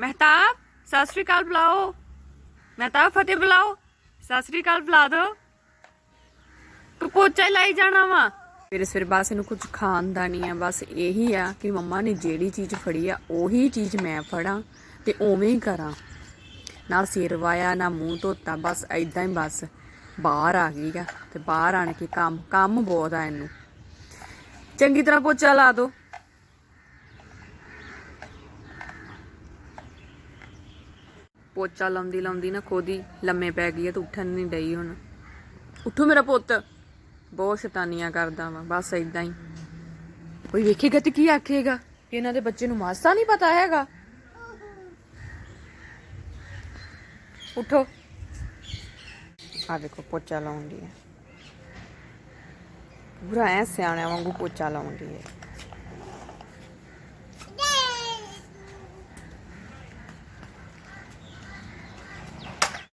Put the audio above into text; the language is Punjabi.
ਮਹਿਤਾਬ, ਸਤਿ ਸ਼੍ਰੀ ਅਕਾਲ ਬੁਲਾਓ। ਮਹਿਤਾਬ, ਫਤਿਹ ਬੁਲਾਓ। ਸਤਿ ਸ਼੍ਰੀ ਅਕਾਲ ਬੁਲਾ ਦੋ ਤੂੰ ਪੋਚਾ ਜਾਣਾ ਵਾ। ਫਿਰ ਸਵੇਰੇ ਬਸ ਇਹਨੂੰ ਕੁਝ ਖਾਣ ਦਾ ਨਹੀਂ ਆ, ਬਸ ਇਹੀ ਆ ਕਿ ਮੰਮਾ ਨੇ ਜਿਹੜੀ ਚੀਜ਼ ਫੜੀ ਆ, ਉਹੀ ਚੀਜ਼ ਮੈਂ ਫੜਾਂ ਤੇ ਉਵੇਂ ਹੀ ਕਰਾਂ। ਨਾ ਸਿਰ ਵਾਇਆ, ਨਾ ਮੂੰਹ ਧੋਤਾ, ਬਸ ਐਦਾਂ ਹੀ ਬਸ ਬਾਹਰ ਆ ਗਈ ਆ ਤੇ ਬਾਹਰ ਆਣ ਕੇ ਕੰਮ ਕੰਮ ਬਹੁਤ ਆ ਇਹਨੂੰ। ਚੰਗੀ ਤਰ੍ਹਾਂ ਪੋਚਾ ਲਾ ਦੋ ਪੋਚਾ ਲਾਉਂਦੀ ਲਾਉਂਦੀ ਨਾ ਖੁਦ ਲੰਮੇ ਪੈ ਗਈ ਆ ਤੇ ਉੱਠਣ ਨਹੀਂ ਡਈ ਹੁਣ। ਉੱਠੋ ਮੇਰਾ ਪੁੱਤ। ਬਹੁਤ ਸ਼ੈਤਾਨੀਆਂ ਕਰਦਾ ਵਾ, ਬਸ ਇਦਾਂ ਹੀ। ਕੋਈ ਵੇਖੇਗਾ ਤੇ ਕੀ ਆਖੇਗਾ? ਕਿ ਇਹਨਾਂ ਦੇ ਬੱਚੇ ਨੂੰ ਮਾਸਾ ਨਹੀਂ ਪਤਾ ਹੈਗਾ। ਉੱਠੋ। ਆ ਦੇਖੋ, ਪੋਚਾ ਲਾਉਂਦੀ ਹੈ ਪੂਰਾ ਐ ਸਿਆਣਿਆਂ ਵਾਂਗੂ ਪੋਚਾ ਲਾਉਂਦੀ ਹੈ